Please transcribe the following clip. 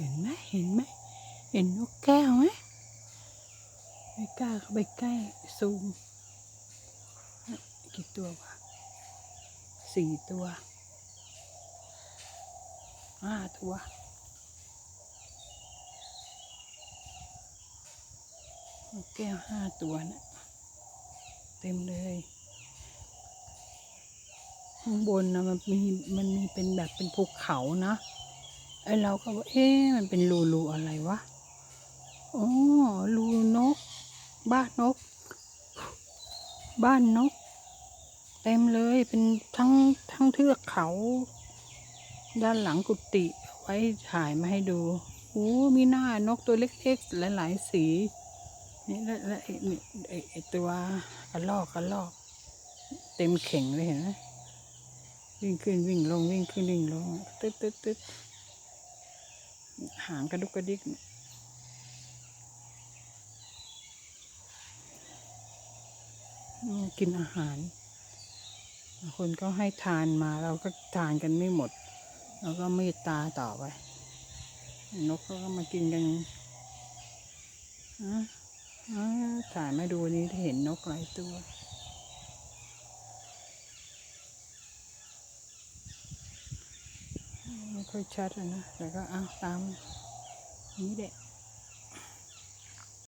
เห็นไหมเห็นไหมเห็นนกแก้วไหมไม่กล้าเข้าไปใกล้ซูมกี่ตัววะสี่ตัวห้าตัวนกแก้วห้าตัวนะเต็มเลยข้างบนนะมันมีมันมีเป็นแบบเป็นภูเขานะ ไอเราก็ว่าเอ๊ะมันเป็นรูรูอะไรวะอ๋อรูนก บ้านนก บ้านนก เต็มเลยเป็นทั้งทั้งเทือกเขา ด้านหลังกุฏิไว้ถ่ายมาให้ดูโอ้มีหน้านกตัวเล็กๆหลายๆสีนี่แล้วแล้วไอไอ้ไอ้ตัวกระลอกกระลอก เต็มเข่งเลยเห็นไหมวิ่งขึ้นวิ่งลงวิ่งขึ้นวิ่งลงตึ๊ดตึ๊ดตึ๊ด หางกระดุกกระดิกกินอาหาร คนก็ให้ทานมาเราก็ทานกันไม่หมดเราก็เมตตาต่อไป นกก็มากินกันอะถ่ายมาดูนี้เห็นนกหลายตัว ไม่ค่อยชัดอะนะแต่ก็เอาตามนี้แหละ